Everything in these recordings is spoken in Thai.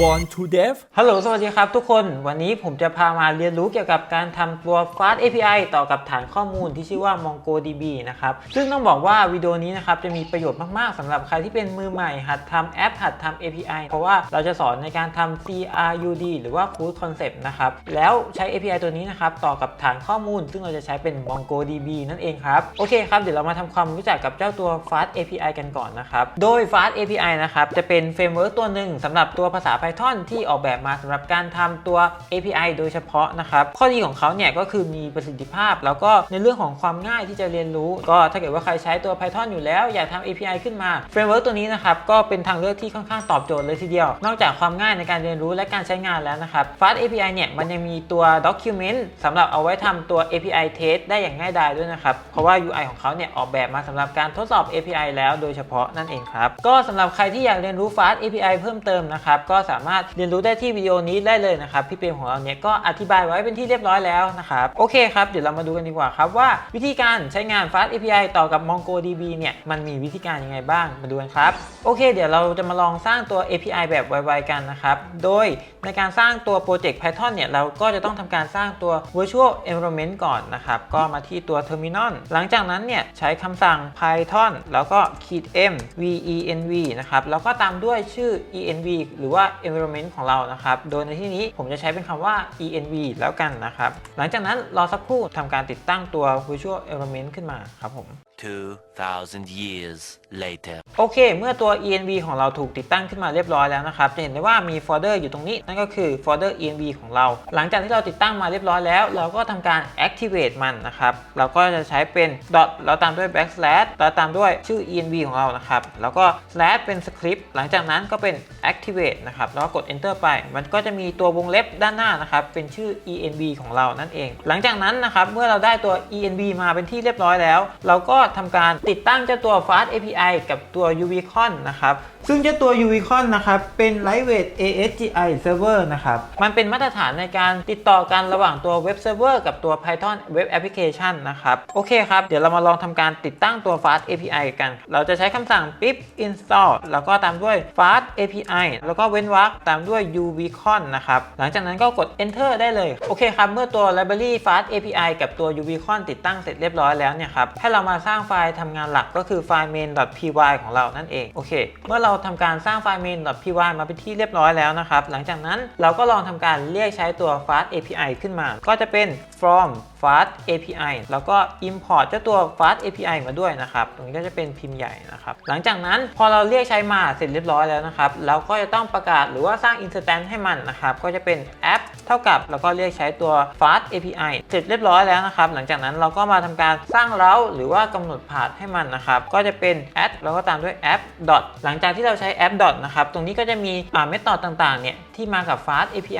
Born to Dev ฮัลโหล สวัสดีครับทุกคน วันนี้ผมจะพามาเรียนรู้เกี่ยวกับการทำตัว Fast API ต่อกับฐานข้อมูลที่ชื่อว่า MongoDB นะครับ ซึ่งต้องบอกว่าวิดีโอนี้นะครับจะมีประโยชน์มาก ๆสำหรับใครที่เป็นมือใหม่ หัดทำแอป หัดทำ API เพราะว่าเราจะสอนในการทำ CRUD หรือว่า Crude Concept นะครับ แล้วใช้ API ตัวนี้นะครับต่อกับฐานข้อมูล ซึ่งเราจะใช้เป็น MongoDB นั่นเองครับ โอเคครับ เดี๋ยวเรามาทำความรู้จักกับเจ้าตัว Fast API กันก่อนนะครับ โดย Fast API นะครับจะเป็นเฟรมเวิร์กตัวหนึ่งสำหรับตัวภาษา Python ที่ออกแบบมาสำหรับการทำตัว API โดยเฉพาะนะครับ ข้อดีของเขาเนี่ยก็คือมีประสิทธิภาพ แล้วก็ในเรื่องของความง่ายที่จะเรียนรู้ ก็ถ้าเกิดว่าใครใช้ตัว Python อยู่แล้ว อยากทำ API ขึ้นมาเฟรมเวิร์กตัวนี้นะครับก็เป็นทางเลือกที่ค่อนข้างตอบโจทย์เลยทีเดียว นอกจากความง่ายในการเรียนรู้และการใช้งานแล้วนะครับ Fast API เนี่ยมันยังมีตัว document สำหรับเอาไว้ทำตัว API test ได้อย่างง่ายดายด้วยนะครับเพราะว่า UI ของเขาเนี่ยออกแบบมาสำหรับการทดสอบ API แล้วโดยเฉพาะนั่นเองครับก็สำหรับใครที่อยากเรียนรู้ Fast API เพิ่มเติมนะครับก็สามารถเรียนรู้ได้ที่วิดีโอนี้ได้เลยนะครับพี่เปรมของเราเนี่ยก็อธิบายไว้เป็นที่เรียบร้อยแล้วนะครับโอเคครับเดี๋ยวเรามาดูกันดีกว่าครับว่าวิธีการใช้งาน Fast API ต่อกับ MongoDB เนี่ยมันมีวิธีการยังไงบ้างมาดูกันครับโอเค เดี๋ยวเราจะมาลองสร้างตัว API แบบไวๆกันนะครับโดยในการสร้างตัวโปรเจกต์ Python เนี่ยเราก็จะต้องทำการสร้างตัว virtual environment ก่อนนะครับก็มาที่ตัว terminal หลังจากนั้นเนี่ยใช้คำสั่ง python แล้วก็ขีด m venv นะครับแล้วก็ตามด้วยชื่อ env หรือว่า environment ของเรานะครับ โดยในที่นี้ผมจะใช้เป็นคำว่า env แล้วกันนะครับ หลังจากนั้นรอสักครู่ทำการติดตั้งตัว virtual environment ขึ้นมาครับผม2,000 years later. โอเค เมื่อตัว env ของเราถูกติดตั้งขึ้นมาเรียบร้อยแล้วนะครับ จะเห็นได้ว่ามีโฟลเดอร์อยู่ตรงนี้ นั่นก็คือโฟลเดอร์ env ของเรา หลังจากที่เราติดตั้งมาเรียบร้อยแล้ว เราก็ทำการ activate มันนะครับ เราก็จะใช้เป็น dot แล้วตามด้วย backslash แล้วตามด้วยชื่อ env ของเรานะครับ แล้วก็ slash เป็นสคริปต์หลังจากนั้นก็เป็น activate นะครับ แล้วก็กด enter ไป มันก็จะมีตัววงเล็บด้านหน้านะครับ เป็นชื่อ env ของเรานั่นเอง หลังจากนั้นนะครับ เมื่อเราได้ตัว env มาเป็นที่เรียบร้อยแล้ว เราก็ทำการติดตั้งเจ้าตัว fast api กับตัว uvicon นะครับ ซึ่งเจ้าตัว uvicon นะครับ เป็น lightweight ASGI server นะครับ มันเป็นมาตรฐานในการติดต่อกันระหว่างตัว web server กับตัว Python web application นะครับ โอเคครับ เดี๋ยวเรามาลองทำการติดตั้งตัว fast api กัน เราจะใช้คำสั่ง pip install แล้วก็ตามด้วย fast api แล้วก็เว้นวรรคตามด้วย uvicon นะครับ หลังจากนั้นก็กด enter ได้เลย โอเคครับ เมื่อตัว library fast api กับตัว uvicon ติดตั้งเสร็จเรียบร้อยแล้วเนี่ยครับ ให้เรามาสร้างไฟล์ทำงานหลักก็คือไฟล์ main.py ของเรานั่นเอง โอเค เมื่อเราทำการสร้างไฟล์ main.py มาเป็นที่เรียบร้อยแล้วนะครับ หลังจากนั้นเราก็ลองทำการเรียกใช้ตัว fast api ขึ้นมา ก็จะเป็น from fast api แล้วก็ import เจ้าตัว fast api มาด้วยนะครับตรงนี้ก็จะเป็นพิมพ์ใหญ่นะครับ หลังจากนั้นพอเราเรียกใช้มาเสร็จเรียบร้อยแล้วนะครับ เราก็จะต้องประกาศหรือว่าสร้าง instance ให้มันนะครับ ก็จะเป็น app เท่ากับ แล้วก็เรียกใช้ตัว fast api เสร็จเรียบร้อยแล้วนะครับ หลังจากนั้นเราก็มาทำการสร้างเร้าหรือว่ากำหนดพาธให้มันนะครับ ก็จะเป็น add แล้วก็ตามด้วย app dot หลังจากที่เราใช้ app dot นะครับตรงนี้ก็จะมีอ่าเมธอดต่างๆเนี่ยที่มากับ fast api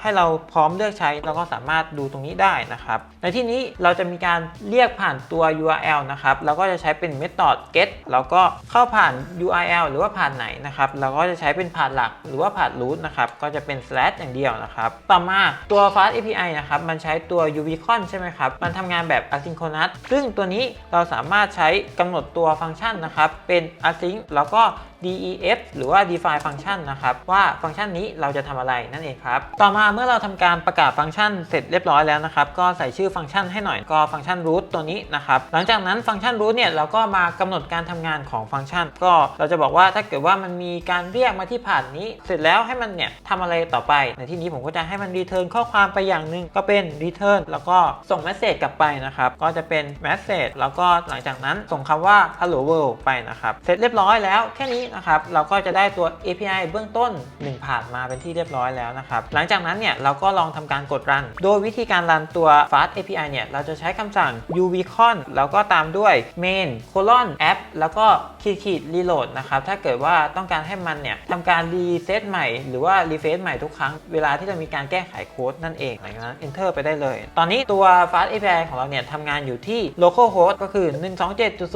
ให้เราพร้อมเลือกใช้เราก็สามารถดูตรงนี้ได้นะครับ ในที่นี้เราจะมีการเรียกผ่านตัว URL นะครับ เราก็จะใช้เป็น method get แล้วก็เข้าผ่าน URL หรือว่าผ่านไหนนะครับ เราก็จะใช้เป็นผ่านหลักหรือว่าผ่าน root นะครับ ก็จะเป็น slash อย่างเดียวนะครับ ต่อมาตัว fast API นะครับ มันใช้ตัว UVCon ใช่ไหมครับ มันทำงานแบบ asynchronous ซึ่งตัวนี้เราสามารถใช้กำหนดตัวฟังก์ชันนะครับ เป็น async แล้วก็ def หรือว่า define ฟังก์ชันนะครับว่าฟังก์ชันนี้เราจะทำอะไรนั่นเองครับต่อมาเมื่อเราทำการประกาศฟังก์ชันเสร็จเรียบร้อยแล้วนะครับก็ใส่ชื่อฟังก์ชันให้หน่อยก็ฟังก์ชัน root ตัวนี้นะครับหลังจากนั้นฟังก์ชัน root เนี่ยเราก็มากำหนดการทำงานของฟังก์ชัน ก็เราจะบอกว่าถ้าเกิดว่ามันมีการเรียกมาที่ผ่านนี้ เสร็จแล้วให้มันเนี่ยทำอะไรต่อไปในที่นี้ผมก็จะให้มัน return ข้อความไปอย่างหนึ่งก็เป็น return แล้วก็ส่ง message กลับไปนะครับก็จะเป็น message แล้วก็หลังจากนั้นส่งคำว่า hello world ไปนะครับเสร็จเรียบร้อยแล้วแค่นี้นะครับเราก็จะได้ตัว API เบื้องต้น 1 ผ่านมาเป็นที่เรียบร้อยแล้วนะครับหลังจากนั้นเนี่ยเราก็ลองทำการกดรัน โดยวิธีการรันตัว fast API เนี่ยเราจะใช้คำสั่ง uvcon แล้วก็ตามด้วย main colon app แล้วก็ขีดขีด reload นะครับถ้าเกิดว่าต้องการให้มันเนี่ยทำการ reset ใหม่หรือว่า refresh ใหม่ทุกครั้งเวลาที่จะมีการแก้ไขโค้ดนั่นเองหลังจากนั้น enter ไปได้เลย ตอนนี้ตัว fast API ของเราเนี่ยทำงานอยู่ที่ localhost ก็คือ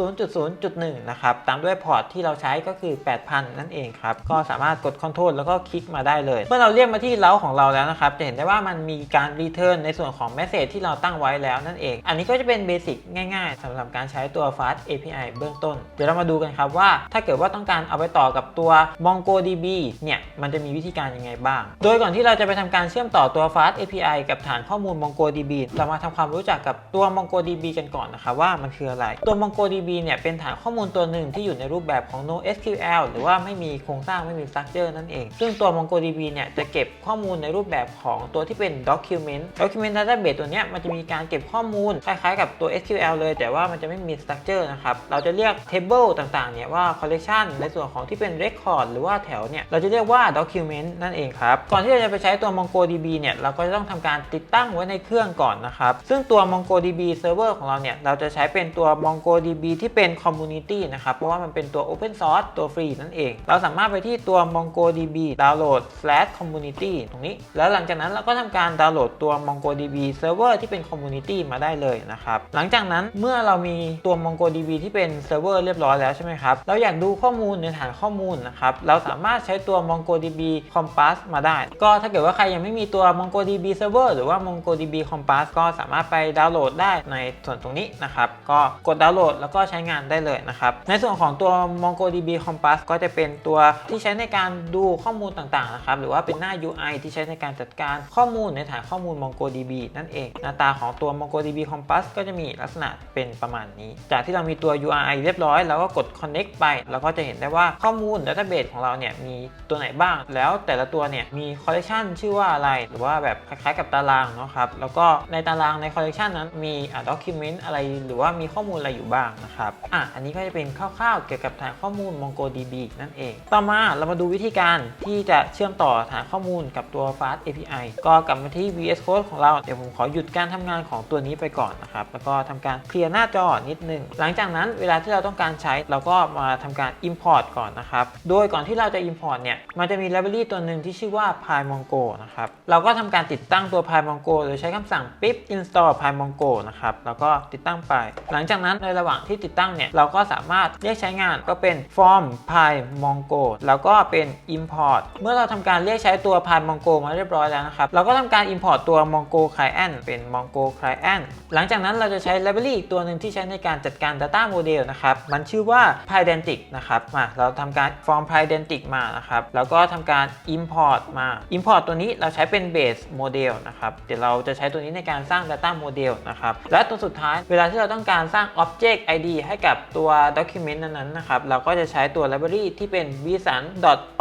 127.0.0.1 นะครับตามด้วยพอร์ตที่เราใช้ก็คือ8000 นั่นเองครับ ก็สามารถกด Ctrl แล้วก็คลิกมาได้เลย เมื่อเราเรียกมาที่เล้าของเราแล้วนะครับ จะเห็นได้ว่ามันมีการ return ในส่วนของ message ที่เราตั้งไว้แล้วนั่นเอง อันนี้ก็จะเป็นเบสิกง่ายๆสำหรับการใช้ตัว Fast API เบื้องต้น เดี๋ยวเรามาดูกันครับว่า ถ้าเกิดว่าต้องการเอาไปต่อกับตัว MongoDB เนี่ยมันจะมีวิธีการยังไงบ้าง โดยก่อนที่เราจะไปทำการเชื่อมต่อตัว Fast API กับฐานข้อมูล MongoDB เรามาทำความรู้จักกับตัว MongoDB กันก่อนนะครับว่ามันคืออะไร ตัว MongoDB เนี่ยเป็นฐานข้อมูลตัวหนึ่งที่อยู่ในรูปแบบของ NoSQL หรือว่าไม่มีโครงสร้างไม่มี structure นั่นเอง ซึ่งตัว MongoDB เนี่ยจะเก็บข้อมูลในรูปแบบของตัวที่เป็น document document database ตัวเนี้ยมันจะมีการเก็บข้อมูลคล้ายๆกับตัว SQL เลย แต่ว่ามันจะไม่มี structure นะครับ เราจะเรียก table ต่างๆ เนี่ยว่า collection ในส่วนของที่เป็น record หรือว่าแถวเนี่ย เราจะเรียกว่า document นั่นเองครับ ก่อนที่เราจะไปใช้ตัว MongoDB เนี่ย เราก็จะต้องทำการติดตั้งไว้ในเครื่องก่อนนะครับ ซึ่งตัว MongoDB server ของเราเนี่ย เราจะใช้เป็นตัว MongoDB ที่เป็น community นะครับ เพราะว่ามันเป็นตัว open source ตัวฟรีนั่นเอง เราสามารถไปที่ตัว MongoDB download slash community ตรงนี้ แล้วหลังจากนั้นเราก็ทำการดาวน์โหลดตัว MongoDB server ที่เป็น community มาได้เลยนะครับ หลังจากนั้นเมื่อเรามีตัว MongoDB ที่เป็น server เรียบร้อยแล้วใช่ไหมครับ เราอยากดูข้อมูลในฐานข้อมูลนะครับ เราสามารถใช้ตัว MongoDB Compass มาได้ ก็ถ้าเกิดว่าใครยังไม่มีตัว MongoDB server หรือว่า MongoDB Compass ก็สามารถไปดาวน์โหลดได้ในส่วนตรงนี้นะครับ ก็กดดาวน์โหลดแล้วก็ใช้งานได้เลยนะครับ ในส่วนของตัว MongoDB Compass ก็จะเป็นตัวที่ใช้ในการดูข้อมูลต่างๆนะครับหรือว่าเป็นหน้า UI ที่ใช้ในการจัดการข้อมูลในฐานข้อมูล MongoDB นั่นเอง หน้าตาของตัว MongoDB Compass ก็จะมีลักษณะเป็นประมาณนี้ จากที่เรามีตัว UI เรียบร้อยแล้วก็กด connect ไปเราก็จะเห็นได้ว่าข้อมูล database ของเราเนี่ยมีตัวไหนบ้าง แล้วแต่ละตัวเนี่ยมี collection ชื่อว่าอะไร หรือว่าแบบคล้ายๆกับตารางเนาะครับแล้วก็ในตารางใน collection นั้นมี document อะไร หรือว่ามีข้อมูลอะไรอยู่บ้างนะครับอะอันนี้ก็จะเป็นคร่าวๆเกี่ยวกับฐานข้อมูล MongoDB นั่นเอง ต่อมาเรามาดูวิธีการที่จะเชื่อมต่อฐานข้อมูลกับตัว Fast API ก็กลับมาที่ VS Code ของเรา เดี๋ยวผมขอหยุดการทำงานของตัวนี้ไปก่อนนะครับ แล้วก็ทำการเคลียร์หน้าจอนิดนึง หลังจากนั้นเวลาที่เราต้องการใช้เราก็มาทำการ Import ก่อนนะครับ โดยก่อนที่เราจะ Import เนี่ย มันจะมี library ตัวหนึ่งที่ชื่อว่า PyMongo นะครับ เราก็ทำการติดตั้งตัว PyMongo โดยใช้คำสั่ง pip install PyMongo นะครับ แล้วก็ติดตั้งไป หลังจากนั้นในระหว่างที่ติดตั้งเนี่ย เราก็สามารถเรียกใช้งานก็เป็น form PyMongo แล้วก็เป็น import เมื่อเราทำการเรียกใช้ตัว PyMongo มาเรียบร้อยแล้วนะครับ เราก็ทำการ import ตัว Mongo Client เป็น Mongo Client หลังจากนั้นเราจะใช้ library อีกตัวหนึ่งที่ใช้ในการจัดการ data model นะครับ มันชื่อว่า Pydantic นะครับมาเราทำการ form Pydantic มานะครับ แล้วก็ทำการ import มา import ตัวนี้เราใช้เป็น base model นะครับ เดี๋ยวเราจะใช้ตัวนี้ในการสร้าง data model นะครับ และตัวสุดท้ายเวลาที่เราต้องการสร้าง object id ให้กับตัว document นั้นๆนะครับ เราก็จะใช้ตัว library ที่เป็น bsan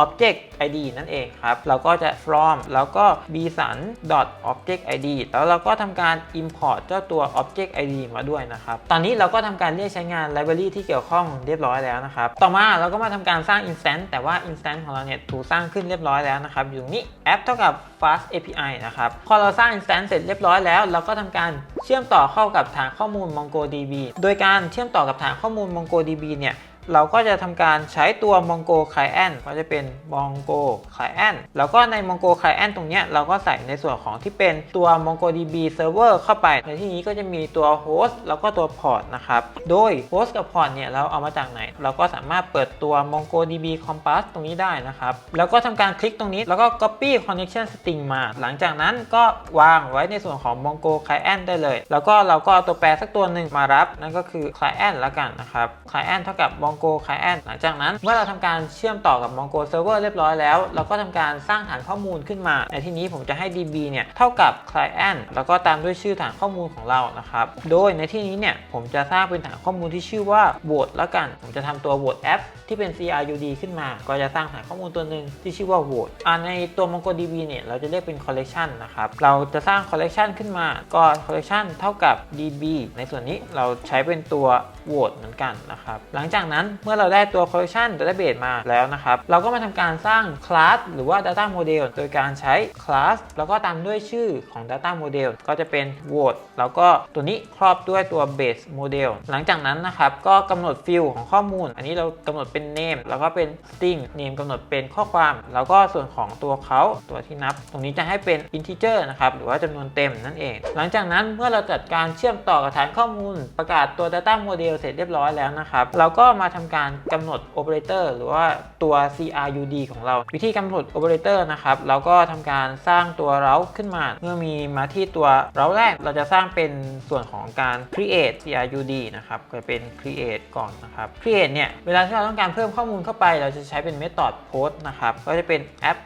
object id นั่นเองครับ เราก็จะ from แล้วก็ bsan object id แล้วเราก็ทำการ import เจ้าตัว object id มาด้วยนะครับ ตอนนี้เราก็ทำการเรียกใช้งาน library ที่เกี่ยวข้องเรียบร้อยแล้วนะครับ ต่อมาเราก็มาทำการสร้าง instance แต่ว่า instance ของเราเนี่ยถูกสร้างขึ้นเรียบร้อยแล้วนะครับอยู่ตรงนี้ app เท่ากับ fast API นะครับ พอเราสร้าง instance เสร็จเรียบร้อยแล้ว เราก็ทำการเชื่อมต่อเข้ากับฐานข้อมูล MongoDB โดยการเชื่อมต่อกับฐานข้อมูล MongoDB เนี่ย เราก็จะทำการใช้ตัว Mongo Client ก็จะเป็น Mongo Client แล้วก็ใน Mongo Client ตรงเนี้ยเราก็ใส่ในส่วนของที่เป็นตัว MongoDB Server เข้าไป ในที่นี้ก็จะมีตัว Host แล้วก็ตัว Port นะครับ โดย Host กับ Port เนี่ยเราเอามาจากไหน เราก็สามารถเปิดตัว MongoDB Compass ตรงนี้ได้นะครับ แล้วก็ทำการคลิกตรงนี้แล้วก็ Copy Connection String มา หลังจากนั้นก็วางไว้ในส่วนของ Mongo Client ได้เลย แล้วก็เราก็เอาตัวแปรสักตัวหนึ่งมารับ นั่นก็คือ Client แล้วกันนะครับ Client เท่ากับ Mongo Client หลังจากนั้นเมื่อเราทำการเชื่อมต่อกับ Mongo Server เรียบร้อยแล้ว เราก็ทำการสร้างฐานข้อมูลขึ้นมา ในที่นี้ผมจะให้ DB เนี่ยเท่ากับ Client แล้วก็ตามด้วยชื่อฐานข้อมูลของเรานะครับ โดยในที่นี้เนี่ยผมจะสร้างเป็นฐานข้อมูลที่ชื่อว่า Vote แล้วกัน ผมจะทำตัว Vote App ที่เป็น CRUD ขึ้นมา ก็จะสร้างฐานข้อมูลตัวหนึ่งที่ชื่อว่า Vote อ่าในตัว MongoDB เนี่ยเราจะเรียกเป็น Collection นะครับ เราจะสร้าง Collection ขึ้นมา ก็ Collection เท่ากับ DB ในส่วนนี้เราใช้เป็นตัว Vote เหมือนกันนะครับ หลังจากนั้นเมื่อเราได้ตัว collection database มาแล้วนะครับ เราก็มาทำการสร้าง class หรือว่า data model โดยการใช้ class แล้วก็ตามด้วยชื่อของ data model ก็จะเป็น word แล้วก็ตัวนี้ครอบด้วยตัว base model หลังจากนั้นนะครับ ก็กำหนด field ของข้อมูล อันนี้เรากำหนดเป็น name แล้วก็เป็น string name กำหนดเป็นข้อความ แล้วก็ส่วนของตัวเขาตัวที่นับ ตรงนี้จะให้เป็น integer นะครับหรือว่าจำนวนเต็มนั่นเอง หลังจากนั้นเมื่อเราจัดการเชื่อมต่อกับฐานข้อมูล ประกาศตัว data model เสร็จเรียบร้อยแล้วนะครับเราก็มาทำการกำหนดโอเปอเรเตอร์หรือว่าตัว crud ของเรา วิธีกำหนดโอเปอเรเตอร์นะครับเราก็ทำการสร้างตัวเราขึ้นมา เมื่อมีมาที่ตัวเราแรกเราจะสร้างเป็นส่วนของการ create crud นะครับก็เป็น create ก่อนนะครับ create เนี่ยเวลาที่เราต้องการเพิ่มข้อมูลเข้าไป เราจะใช้เป็น method post นะครับก็จะเป็น app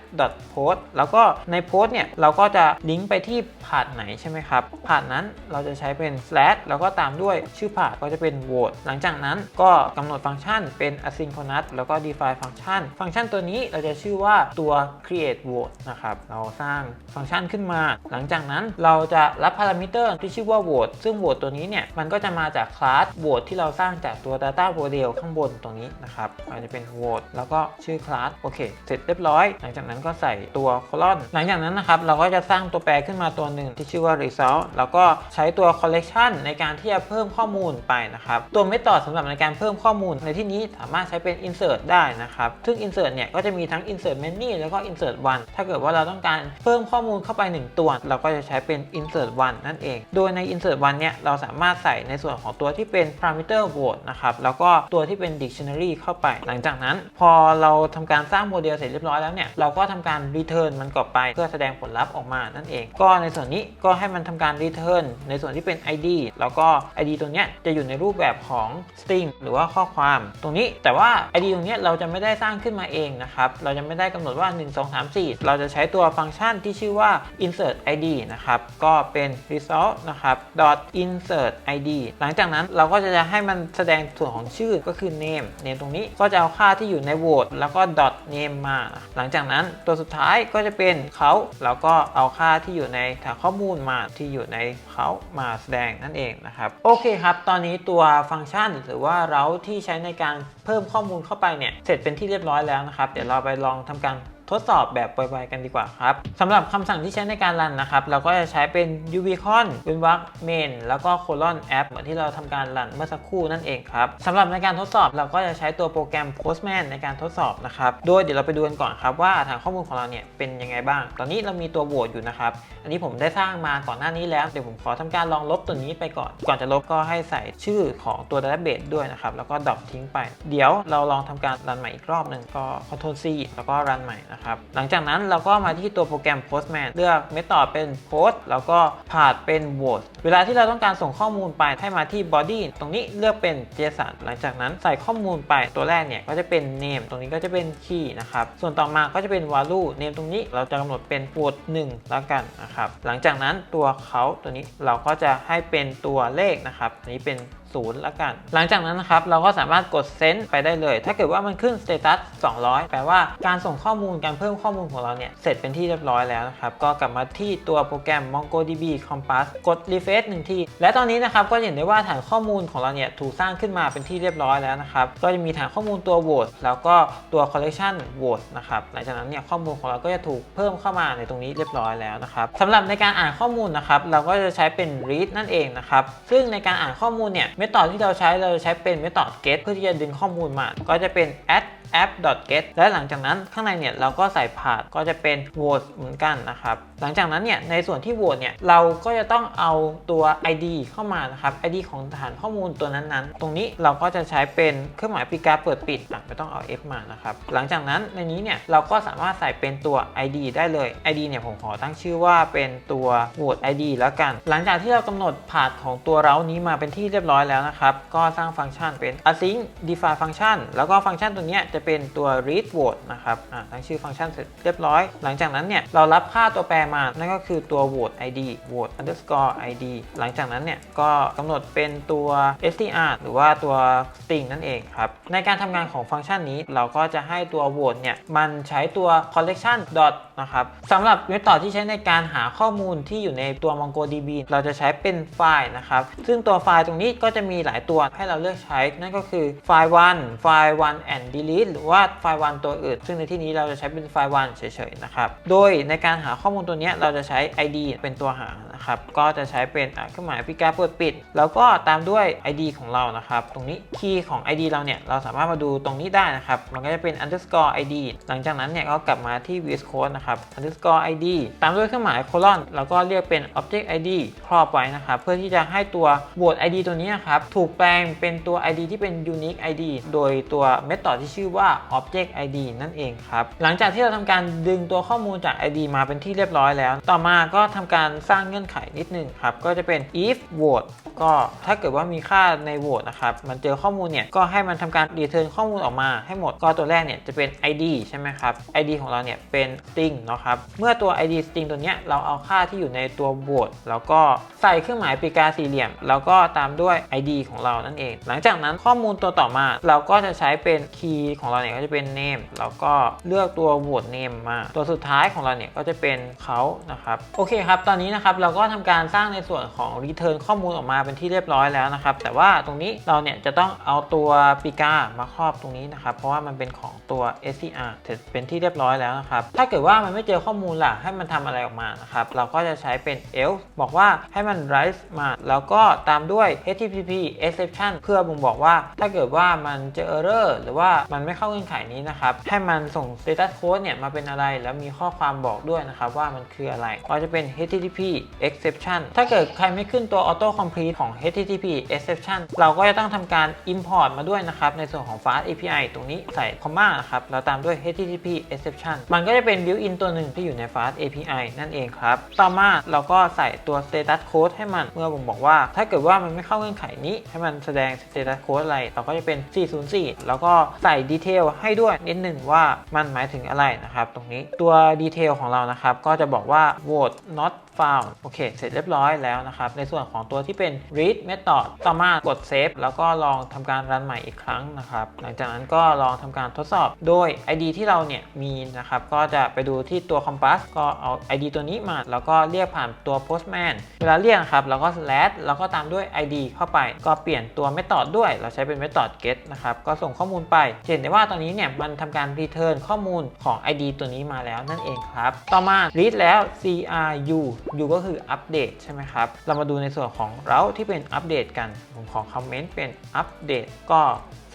post แล้วก็ใน post เนี่ยเราก็จะลิงก์ไปที่ผ่านไหนใช่ไหมครับผ่านนั้นเราจะใช้เป็น slash แล้วก็ตามด้วยชื่อผ่านก็จะเป็น vote หลังจากนั้นก็กำหนดฟังก์ชันเป็น asynchronous แล้วก็ define ฟังก์ชันฟังก์ชันตัวนี้เราจะชื่อว่าตัว create vote นะครับ เราสร้างฟังก์ชันขึ้นมา หลังจากนั้นเราจะรับพารามิเตอร์ที่ชื่อว่า vote ซึ่ง vote ตัวนี้เนี่ย มันก็จะมาจากคลาส vote ที่เราสร้างจากตัว data model ข้างบนตรงนี้นะครับก็จะเป็น vote แล้วก็ชื่อคลาส โอเค เสร็จเรียบร้อย หลังจากนั้นก็ใส่ตัว colon หลังจากนั้นนะครับ เราก็จะสร้างตัวแปรขึ้นมาตัวหนึ่งที่ชื่อว่า result แล้วก็ใช้ตัว collection ในการที่จะเพิ่มข้อมูลไปนะครับ ตัว method สำหรับในการเพิ่มข้อมูลในที่นี้สามารถใช้เป็น insert ได้นะครับ ซึ่ง insert เนี่ยก็จะมีทั้ง insert many แล้วก็ insert one ถ้าเกิดว่าเราต้องการเพิ่มข้อมูลเข้าไป 1 ตัว เราก็จะใช้เป็น insert one นั่นเอง โดยใน insert one เนี่ยเราสามารถใส่ในส่วนของตัวที่เป็น parameter word นะครับ แล้วก็ตัวที่เป็น dictionary เข้าไป หลังจากนั้น พอเราทำการสร้างโมเดลเสร็จเรียบร้อยแล้วเนี่ยเราก็ทำการ return มันกลับไปเพื่อแสดงผลลัพธ์ออกมานั่นเอง ก็ในส่วนนี้ก็ให้มันทำการ return ในส่วนที่เป็น id แล้วก็ id ตัวเนี้ยจะอยู่ในรูปแบบของ string หรือว่าข้อความตรงนี้แต่ว่า id ตรงนี้เราจะไม่ได้สร้างขึ้นมาเองนะครับเราจะไม่ได้กำหนดว่า 1 2 3 4 เราจะใช้ตัวฟังก์ชันที่ชื่อว่า insert id นะครับก็เป็น result นะครับ dot insert id หลังจากนั้นเราก็จะให้มันแสดงส่วนของชื่อก็คือ name name ตรงนี้ก็จะเอาค่าที่อยู่ใน vote แล้วก็ dot name มา หลังจากนั้นตัวสุดท้ายก็จะเป็นเขาแล้วก็เอาค่าที่อยู่ในฐานข้อมูลมาที่อยู่ในเขามาแสดงนั่นเองนะครับโอเคครับ ตอนนี้ตัวฟังก์ชันหรือว่าเราที่ใช้ในการเพิ่มข้อมูลเข้าไปเนี่ยเสร็จเป็นที่เรียบร้อยแล้วนะครับ เดี๋ยวเราไปลองทำการ ทดสอบแบบไวๆกันดีกว่าครับสำหรับคำสั่งที่ใช้ในการรันนะครับ เราก็จะใช้เป็น ubicon เป็นวรรค main แล้วก็ colon app เหมือนที่เราทำการรันเมื่อสักครู่นั่นเองครับสำหรับในการทดสอบเราก็จะใช้ตัวโปรแกรม postman ในการทดสอบนะครับโดยเดี๋ยวเราไปดูกันก่อนครับว่าฐานข้อมูลของเราเนี่ยเป็นยังไงบ้าง ตอนนี้เรามีตัวโหวตอยู่นะครับอันนี้ผมได้สร้างมาก่อนหน้านี้แล้วเดี๋ยวผมขอทำการลองลบตัวนี้ไปก่อน ก่อนจะลบก็ให้ใส่ชื่อของตัว database ด้วยนะครับแล้วก็ดรอปทิ้งไป เดี๋ยวเราลองทำการรันใหม่อีกรอบหนึ่งก็ Ctrl C แล้วก็รันใหม่นะครับหลังจากนั้นเราก็มาที่ตัวโปรแกรม postman เลือก method เป็น post แล้วก็พาดเป็น vote เวลาที่เราต้องการส่งข้อมูลไปให้มาที่ body ตรงนี้เลือกเป็น JSON หลังจากนั้นใส่ข้อมูลไปตัวแรกเนี่ยก็จะเป็น name ตรงนี้ก็จะเป็น key นะครับ ส่วนต่อมาก็จะเป็น value name ตรงนี้เราจะกำหนดเป็น vote 1แล้วกันนะครับ หลังจากนั้นตัวเขาตัวนี้เราก็จะให้เป็นตัวเลขนะครับอันนี้เป็น ศูนย์ละกัน หลังจากนั้นนะครับเราก็สามารถกดเซน d ไปได้เลย ถ้าเกิดว่ามันขึ้นสเตตัส200 แปลว่าการส่งข้อมูลการเพิ่มข้อมูลของเราเนี่ยเสร็จเป็นที่เรียบร้อยแล้วนะครับก็กลับมาที่ตัวโปรแกรม MongoDB Compass กด refresh หนึ่งทีและตอนนี้นะครับก็เห็นได้ว่าฐานข้อมูลของเราเนี่ยถูกสร้างขึ้นมาเป็นที่เรียบร้อยแล้วนะครับก็จะมีฐานข้อมูลตัว vote แล้วก็ตัว collection vote นะครับหลังจากนั้นเนี่ยข้อมูลของเราก็จะถูกเพิ่มเข้ามาในตรงนี้เรียบร้อยแล้วนะครับสำหรับในการอ่านข้อมูลนะครับเราก็จะใช้เป็น read นั่นเองนะครับซึ่งในการอ่านข้อมูลเนี่ยเมธอดที่เราใช้เราจะใช้เป็นเมธอด get เพื่อที่จะดึงข้อมูลมา ก็จะเป็น add app.get และหลังจากนั้นข้างในเนี่ยเราก็ใส่พาดก็จะเป็น vote เหมือนกันนะครับ หลังจากนั้นเนี่ยในส่วนที่ vote เนี่ยเราก็จะต้องเอาตัว id เข้ามานะครับ id ของฐานข้อมูลตัวนั้นๆ ตรงนี้เราก็จะใช้เป็นเครื่องหมายปีกาเปิดปิดไม่ต้องเอา f มานะครับ หลังจากนั้นในนี้เนี่ยเราก็สามารถใส่เป็นตัว id ได้เลย id เนี่ยผมขอตั้งชื่อว่าเป็นตัว vote id แล้วกัน หลังจากที่เรากำหนดพาดของตัวเรานี้มาเป็นที่เรียบร้อยแล้วนะครับก็สร้างฟังก์ชันเป็น async define function แล้วก็ฟังก์ชันตัวเนี้ยจะเป็นตัว read vote นะครับตั้งชื่อฟังก์ชันเสร็จเรียบร้อย หลังจากนั้นเนี่ยเรารับค่าตัวแปรมา นั่นก็คือตัว vote id vote underscore id หลังจากนั้นเนี่ยก็กำหนดเป็นตัว str หรือว่าตัว string นั่นเองครับในการทำงานของฟังก์ชันนี้เราก็จะให้ตัว vote เนี่ยมันใช้ตัว collection dot นะครับสำหรับเมธอดที่ใช้ในการหาข้อมูลที่อยู่ในตัว MongoDB เราจะใช้เป็นไฟล์นะครับ ซึ่งตัวไฟล์ตรงนี้ก็จะมีหลายตัวให้เราเลือกใช้ นั่นก็คือไฟล์ 1 ไฟล์ 1 and delete หรือว่าไฟล์1ตัวอื่น ซึ่งในที่นี้เราจะใช้เป็นไฟล์1เฉยๆนะครับ โดยในการหาข้อมูลตัวนี้เราจะใช้ ID เป็นตัวหานะครับ ก็จะใช้เป็นเครื่องหมายปีกาเปิดปิด แล้วก็ตามด้วย ID ของเรานะครับ ตรงนี้คีย์ของ ID เราเนี่ยเราสามารถมาดูตรงนี้ได้นะครับ มันก็จะเป็น underscore ID หลังจากนั้นเนี่ยก็กลับมาที่ VS Code นะครับ underscore ID ตามด้วยเครื่องหมาย colon แล้วก็เรียกเป็น object ID ครอบไว้นะครับ เพื่อที่จะให้ตัว word ID ตัวนี้นะครับ ถูกแปลงเป็นตัว ID ที่เป็น unique ID โดยตัว method ที่ชื่อว่าว่า object ID นั่นเองครับ หลังจากที่เราทำการดึงตัวข้อมูลจาก ID มาเป็นที่เรียบร้อยแล้ว ต่อมาก็ทำการสร้างเงื่อนไขนิดนึงครับ ก็จะเป็น if word ก็ถ้าเกิดว่ามีค่าใน word นะครับ มันเจอข้อมูลเนี่ย ก็ให้มันทำการ return ข้อมูลออกมาให้หมด ก็ตัวแรกเนี่ยจะเป็น ID ใช่ไหมครับ ID ของเราเนี่ยเป็น string เนาะครับ เมื่อตัว ID string ตัวเนี้ยเราเอาค่าที่อยู่ในตัว word แล้วก็ใส่เครื่องหมายปีกาสี่เหลี่ยม แล้วก็ตามด้วย ID ของเรานั่นเอง หลังจากนั้นข้อมูลตัวต่อมาเราก็จะใช้เป็นคีย์ของเราเนี่ยก็จะเป็น name แล้วก็เลือกตัว word name มา ตัวสุดท้ายของเราเนี่ยก็จะเป็นเขานะครับ โอเคครับ ตอนนี้นะครับเราก็ทำการสร้างในส่วนของ return ข้อมูลออกมาเป็นที่เรียบร้อยแล้วนะครับ แต่ว่าตรงนี้เราเนี่ยจะต้องเอาตัวปีกามาครอบตรงนี้นะครับ เพราะว่ามันเป็นของตัว SCR เสร็จเป็นที่เรียบร้อยแล้วนะครับ ถ้าเกิดว่ามันไม่เจอข้อมูลล่ะให้มันทำอะไรออกมานะครับ เราก็จะใช้เป็น else บอกว่าให้มัน rise มา แล้วก็ตามด้วย http exception เพื่อบ่งบอกว่าถ้าเกิดว่ามันเจอ error หรือว่ามันไม่เข้าเงื่อนไขนี้นะครับ ให้มันส่ง status code เนี่ยมาเป็นอะไร แล้วมีข้อความบอกด้วยนะครับว่ามันคืออะไรก็จะเป็น http exception ถ้าเกิดใครไม่ขึ้นตัว auto complete ของ http exception เราก็จะต้องทำการ import มาด้วยนะครับ ในส่วนของ fast API ตรงนี้ใส่ comma นะครับแล้วตามด้วย http exception มันก็จะเป็น built-in ตัวหนึ่งที่อยู่ใน fast API นั่นเองครับ ต่อมาเราก็ใส่ตัว status code ให้มันเมื่อผมบอกว่า ถ้าเกิดว่ามันไม่เข้าเงื่อนไขนี้ ให้มันแสดง status code อะไร เราก็จะเป็น 404 แล้วก็ใส่ดีเทลให้ด้วยนิดหนึ่งว่ามันหมายถึงอะไรนะครับ ตรงนี้ตัวดีเทลของเรานะครับ ก็จะบอกว่า vote not found โอเค เสร็จเรียบร้อยแล้วนะครับ ในส่วนของตัวที่เป็น read method ต่อมากด save แล้วก็ลองทำการรันใหม่อีกครั้งนะครับ หลังจากนั้นก็ลองทำการทดสอบโดย ID ที่เราเนี่ยมีนะครับ ก็จะไปดูที่ตัว compass ก็เอา ID ตัวนี้มา แล้วก็เรียกผ่านตัว postman เวลาเรียกครับเราก็ slash แล้วก็ตามด้วย ID เข้าไป ก็เปลี่ยนตัว method ด้วย เราใช้เป็น method get นะครับ ก็ส่งข้อมูลไป เห็นได้ว่าตอนนี้เนี่ยมันทำการ return ข้อมูลของ ID ตัวนี้มาแล้วนั่นเองครับ ต่อมา read แล้ว cru u ก็คืออัปเดตใช่ไหมครับ เรามาดูในส่วนของเราที่เป็นอัปเดตกัน ผมขอคอมเมนต์เป็นอัปเดตก็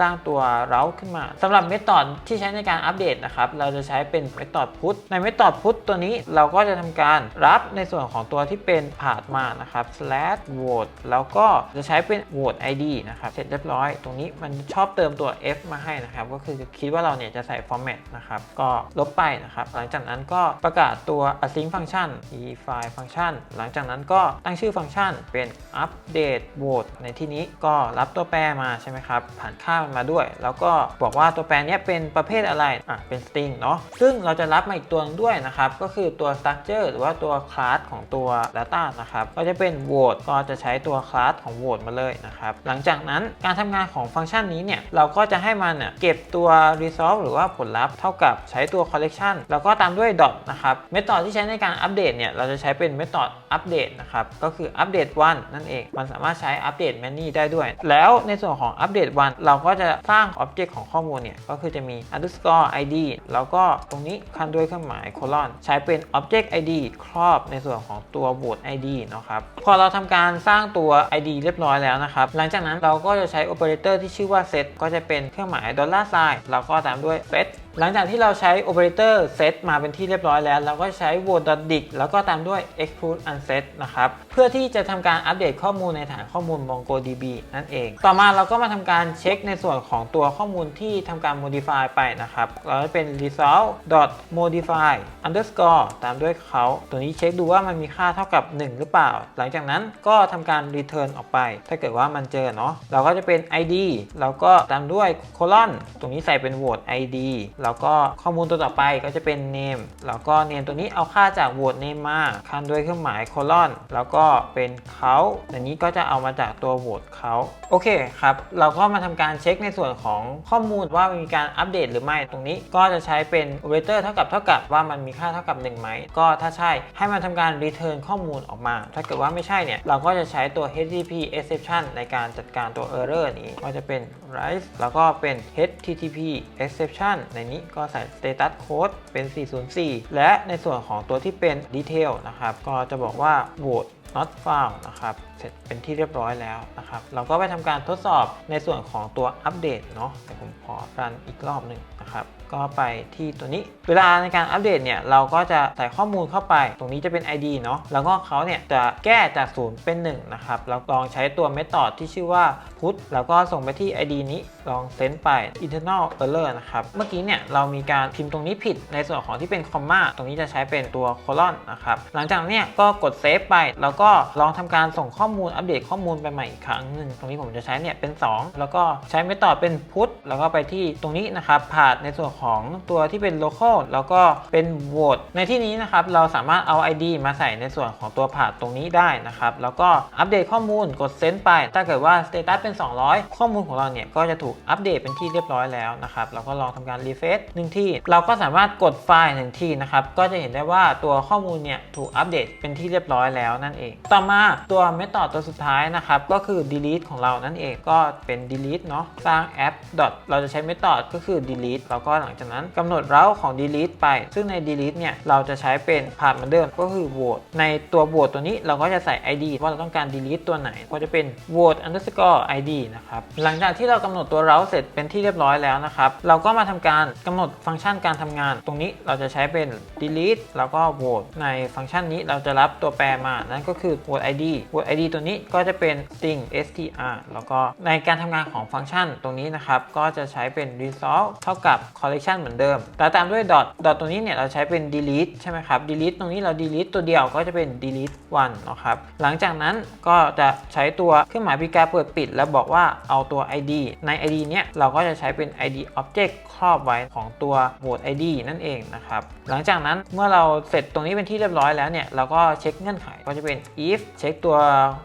สร้างตัวเราขึ้นมาสำหรับเมธอดที่ใช้ในการอัปเดตนะครับ เราจะใช้เป็นเมธอดพุทในเมธอดพุทตัวนี้เราก็จะทำการรับในส่วนของตัวที่เป็นผ่านมานะครับ slash vote แล้วก็จะใช้เป็น vote id นะครับ เสร็จเรียบร้อย ตรงนี้มันชอบเติมตัว f มาให้นะครับ ก็คือคิดว่าเราเนี่ยจะใส่ format นะครับ ก็ลบไปนะครับ หลังจากนั้นก็ประกาศตัว async function e file function หลังจากนั้นก็ตั้งชื่อฟังก์ชันเป็น update vote ในที่นี้ก็รับตัวแปรมาใช่ไหมครับ ผ่านค่ามันมาด้วย แล้วก็บอกว่าตัวแปรนี้เป็นประเภทอะไรอะเป็น string เนาะซึ่งเราจะรับมาอีกตัวหนึงด้วยนะครับ ก็คือตัว structure หรือว่าตัว class ของตัว data นะครับก็จะเป็น vote ก็จะใช้ตัว class ของ vote มาเลยนะครับหลังจากนั้นการทำงานของฟังก์ชันนี้เนี่ยเราก็จะให้มันเนี่ยเก็บตัว result หรือว่าผลลัพธ์เท่ากับใช้ตัว collection แล้วก็ตามด้วย dot นะครับเมธอดที่ใช้ในการอัปเดตเนี่ยเราจะใช้เป็นเมธอดอัปเดตนะครับก็คืออัปเดตวันนั่นเองมันสามารถใช้อัปเดตแมนนี่ได้ด้วย แล้วในส่วนของอัปเดตวันเราก็จะสร้างออบเจกต์ของข้อมูลเนี่ย ก็คือจะมี underscore id แล้วก็ตรงนี้คันด้วยเครื่องหมาย colon ใช้เป็น Object id ครอบในส่วนของตัว boot id นะครับ พอเราทำการสร้างตัว id เรียบร้อยแล้วนะครับ หลังจากนั้นเราก็จะใช้ operator ที่ชื่อว่า set ก็จะเป็นเครื่องหมาย dollar sign แล้วก็ตามด้วย set หลังจากที่เราใช้ operator set มาเป็นที่เรียบร้อยแล้ว เราก็ใช้ vote.dict แล้วก็ตามด้วย exclude unset นะครับ เพื่อที่จะทำการอัปเดตข้อมูลในฐานข้อมูล MongoDB นั่นเอง ต่อมาเราก็มาทำการเช็คในส่วนของตัวข้อมูลที่ทำการ modify ไปนะครับ เราจะเป็น result modify underscore ตามด้วยเขาตัวนี้เช็คดูว่ามันมีค่าเท่ากับ 1 หรือเปล่า หลังจากนั้นก็ทำการ return ออกไป ถ้าเกิดว่ามันเจอเนาะเราก็จะเป็น id แล้วก็ตามด้วย colon ตรงนี้ใส่เป็น vote id แล้วก็ข้อมูลตัวต่อไปก็จะเป็น name แล้วก็ name ตัวนี้เอาค่าจาก vote name มาคันด้วยเครื่องหมาย colon แล้วก็เป็นเขาอันนี้ก็จะเอามาจากตัว vote เขาโอเคครับ เราก็มาทำการเช็คในส่วนของข้อมูลว่ามีการอัปเดตหรือไม่ตรงนี้ก็จะใช้เป็น operator เท่ากับเท่ากับว่ามันมีค่าเท่ากับ1ไหมก็ถ้าใช่ให้มันทำการ return ข้อมูลออกมา ถ้าเกิดว่าไม่ใช่เนี่ยเราก็จะใช้ตัว http exception ในการจัดการตัว error นี้ก็จะเป็น rise แล้วก็เป็น http exception ในนี้ก็ใส่ status code เป็น 404 และในส่วนของตัวที่เป็น detail นะครับ ก็จะบอกว่า vote not found นะครับเสร็จเป็นที่เรียบร้อยแล้วนะครับ เราก็ไปทำการทดสอบในส่วนของตัวอัปเดตเนาะเดี๋ยวผมขอรันอีกรอบหนึ่งนะครับก็ไปที่ตัวนี้ เวลาในการอัปเดตเนี่ยเราก็จะใส่ข้อมูลเข้าไป ตรงนี้จะเป็น ID เนาะแล้วก็เขาเนี่ยจะแก้จากศูนย์เป็น1นะครับเราลองใช้ตัวเมธอดที่ชื่อว่า put แล้วก็ส่งไปที่ ID นี้ลองเซนไป internal error นะครับเมื่อกี้เนี่ยเรามีการพิมพ์ตรงนี้ผิดในส่วนของที่เป็นคอมมาตรงนี้จะใช้เป็นตัว colon นะครับหลังจากนี้ก็กดเซฟไปแล้วก็็ลองทำการส่งข้อมูลอัปเดตข้อมูลไปใหม่อีกครั้งหนึ่งตรงนี้ผมจะใช้เนี่ยเป็น 2 แล้วก็ใช้เมธอเป็น put แล้วก็ไปที่ตรงนี้นะครับผ่านในส่วนของตัวที่เป็น local แล้วก็เป็น vote ในที่นี้นะครับเราสามารถเอา ID มาใส่ในส่วนของตัวผ่านตรงนี้ได้นะครับแล้วก็อัปเดตข้อมูลกดเซนไป ถ้าเกิดว่า status เป็น 200 ข้อมูลของเราเนี่ยก็จะถูกอัปเดตเป็นที่เรียบร้อยแล้วนะครับเราก็ลองทำการ refresh หนึ่งที่ เราก็สามารถกดไฟล์หนึ่งที่นะครับก็จะเห็นได้ว่าตัวข้อมูลเนี่ยถูกอัปเดตเป็นที่เรียบร้อยแล้วนั่นเองต่อมาตัว method ตัวสุดท้ายนะครับ ก็คือ delete ของเรานั่นเองก็เป็น delete เนาะสร้างแอป dot เราจะใช้ method ก็คือ delete แล้วก็หลังจากนั้นกำหนดเร้าของ delete ไป ซึ่งใน delete เนี่ย เราจะใช้เป็นผ่านเหมือนเดิมก็คือ vote ในตัว vote ตัวนี้เราก็จะใส่ id ว่าเราต้องการ delete ตัวไหน ก็จะเป็น vote underscore id นะครับ หลังจากที่เรากำหนดตัวเร้าเสร็จเป็นที่เรียบร้อยแล้วนะครับ เราก็มาทำการกำหนดฟังก์ชันการทำงาน ตรงนี้เราจะใช้เป็น delete แล้วก็ vote ในฟังก์ชันนี้เราจะรับตัวแปรมานั่นก็็คือ vote id vote id ตัวนี้ก็จะเป็น string str แล้วก็ในการทำงานของฟังก์ชันตรงนี้นะครับ ก็จะใช้เป็น result เท่ากับ collection เหมือนเดิม แต่ตามด้วย dot dot ตัวนี้เนี่ยเราใช้เป็น delete ใช่ไหมครับ delete ตรงนี้เรา delete ตัวเดียวก็จะเป็น delete one นะครับหลังจากนั้นก็จะใช้ตัวเครื่องหมายปีกาเปิดปิด แล้วบอกว่าเอาตัว id ใน id เนี้ยเราก็จะใช้เป็น id object ครอบไว้ของตัว vote id นั่นเองนะครับหลังจากนั้นเมื่อเราเสร็จตรงนี้เป็นที่เรียบร้อยแล้วเนี่ยเราก็เช็คเงื่อนไขก็จะเป็น if เช็คตัว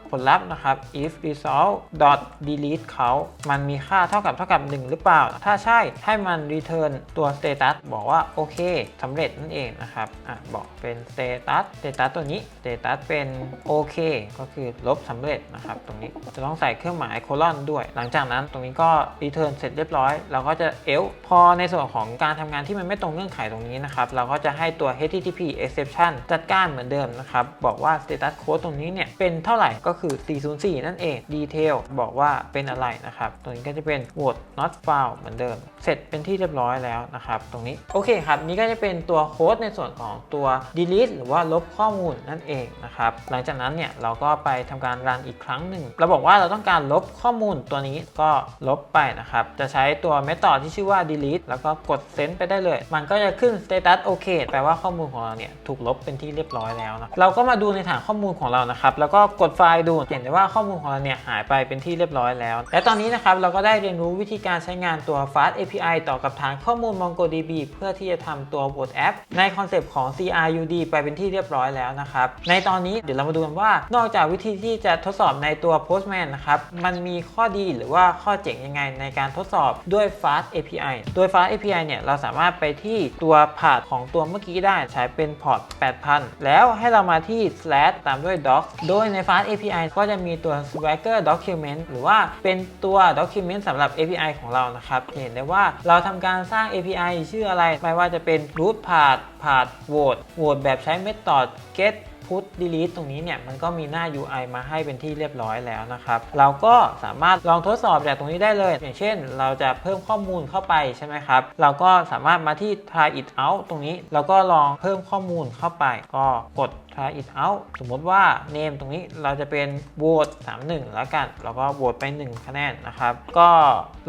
ผลลัพธ์นะครับ if result dot delete เขามันมีค่าเท่ากับเท่ากับ 1 หรือเปล่า ถ้าใช่ให้มัน return ตัว status บอกว่า โอเคสำเร็จนั่นเองนะครับอะบอกเป็น status status ตัวนี้ status เป็นโอเคก็คือลบสำเร็จนะครับ ตรงนี้จะต้องใส่เครื่องหมายโคลอนด้วย หลังจากนั้นตรงนี้ก็ return เสร็จเรียบร้อยเราก็จะ else พอในส่วนของการทำงานที่มันไม่ตรงเงื่อนไขตรงนี้นะครับ เราก็จะให้ตัว http exception จัดการเหมือนเดิมนะครับ บอกว่า status code ค้ดตรงนี้เนี่ยเป็นเท่าไหร่ก็คือ 404 นั่นเอง detail บอกว่าเป็นอะไรนะครับตรงนี้ก็จะเป็น vote not found เหมือนเดิม เสร็จเป็นที่เรียบร้อยแล้วนะครับตรงนี้โอเคครับนี่ก็จะเป็นตัวโค้ดในส่วนของตัว delete หรือว่าลบข้อมูลนั่นเองนะครับหลังจากนั้นเนี่ยเราก็ไปทำการรันอีกครั้งหนึ่งเราบอกว่าเราต้องการลบข้อมูลตัวนี้ก็ลบไปนะครับจะใช้ตัว method ที่ชื่อว่า delete แล้วก็กด send ไปได้เลย มันก็จะขึ้น status โอเคแปลว่าข้อมูลของเราเนี่ยถูกลบเป็นที่เรียบร้อยแล้วนะเราก็มาดูในฐานข้อมูลของเรานะครับ แล้วก็กดไฟล์ดูเห็นได้ว่าข้อมูลของเราเนี่ยหายไปเป็นที่เรียบร้อยแล้ว และตอนนี้นะครับเราก็ได้เรียนรู้วิธีการใช้งานตัว Fast API ต่อกับฐานข้อมูล MongoDB เพื่อที่จะทำตัว Word App ในคอนเซปต์ของ CRUD ไปเป็นที่เรียบร้อยแล้วนะครับ ในตอนนี้เดี๋ยวเรามาดูกันว่านอกจากวิธีที่จะทดสอบในตัว Postman นะครับมันมีข้อดีหรือว่าข้อเจ๋งยังไงในการทดสอบด้วย Fast API โดย Fast API เนี่ยเราสามารถไปที่ตัวพาร์ทของตัวเมื่อกี้ได้ใช้เป็นพอร์ต 8000 แล้วให้เรามาที่ slash ตามด้วย doc โดยใน Fast API ก็จะมีตัว Swagger document หรือว่าเป็นตัว document สำหรับ API ของเรานะครับเห็นได้ว่าเราทำการสร้าง API ชื่ออะไรไม่ว่าจะเป็น root path path vote vote แบบใช้ method get put delete ตรงนี้เนี่ยมันก็มีหน้า UI มาให้เป็นที่เรียบร้อยแล้วนะครับ เราก็สามารถลองทดสอบจากตรงนี้ได้เลย อย่างเช่น เราจะเพิ่มข้อมูลเข้าไปใช่ไหมครับ เราก็สามารถมาที่ try it out ตรงนี้ แล้วก็ลองเพิ่มข้อมูลเข้าไป ก็กด try it out สมมติว่า name ตรงนี้เราจะเป็น vote 31 แล้วกัน แล้วก็โหวตไป 1 คะแนนนะครับ ก็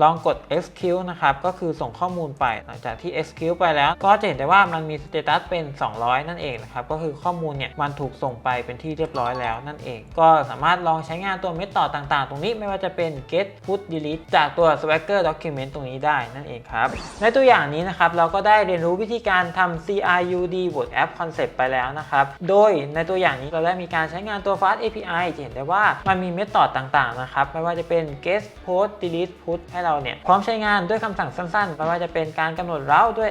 ลองกด execute นะครับ ก็คือส่งข้อมูลไป หลังจากที่ execute ไปแล้ว ก็จะเห็นได้ว่ามันมี status เป็น 200 นั่นเองนะครับ ก็คือข้อมูลเนี่ยมันถูกส่งไปเป็นที่เรียบร้อยแล้วนั่นเอง ก็สามารถลองใช้งานตัว method ต่างๆ ตรงนี้ไม่ว่าจะเป็น get put delete จากตัว swagger document ตรงนี้ได้นั่นเองครับ ในตัวอย่างนี้นะครับเราก็ได้เรียนรู้วิธีการทำ CRUD Word App Concept ไปแล้วนะครับ โดยในตัวอย่างนี้เราได้มีการใช้งานตัว Fast API จะเห็นได้ว่ามันมีเมธอดต่างๆนะครับไม่ว่าจะเป็น get post delete put ให้เราเนี่ยพร้อมใช้งานด้วยคำสั่งสั้นๆ ไม่ว่าจะเป็นการกำหนดเราด้วย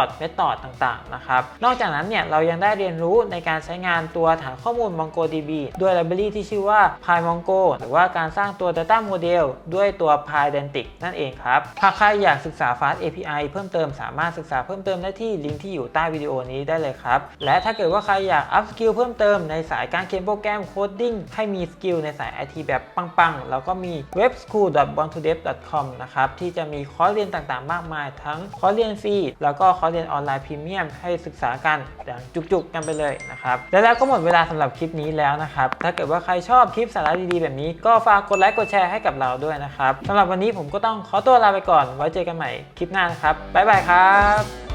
app method ต่างๆ นะครับ นอกจากนั้นเนี่ยเรายังได้เรียนรู้ในการใช้งานตัวฐานข้อมูล MongoDB ด้วย library ที่ชื่อว่า PyMongo หรือว่าการสร้างตัว Data Model ด้วยตัว PyDentic นั่นเองครับถ้าใครอยากศึกษา Fast API เพิ่มเติมสามารถศึกษาเพิ่มเติมได้ที่ลิงก์ที่อยู่ใต้วิดีโอนี้ได้เลยครับ และถ้าเกิดว่าใครอยาก up skill เพิ่มเติมในสายการเขียนโปรแกรมโคดดิ้งให้มีสกิลในสาย IT แบบปังๆ แล้วก็มี webschool.bontodev.com นะครับที่จะมีคอร์สเรียนต่างๆ มากมาย ทั้งคอร์สเรียนฟรีแล้วก็คอร์สเรียนออนไลน์พรีเมียมให้ศึกษากันอย่างจุกๆกันไปเลยนะครับ และแล้วก็หมดเวลาสำหรับคลิปนี้แล้วนะครับ ถ้าเกิดว่าใครชอบคลิปสาระดีๆ แบบนี้ก็ฝากกดไลค์กดแชร์ให้กับเราด้วยนะครับสำหรับวันนี้ผมก็ต้องขอตัวลาไปก่อน ไว้เจอกันใหม่คลิปหน้านะครับบ๊ายบายครับ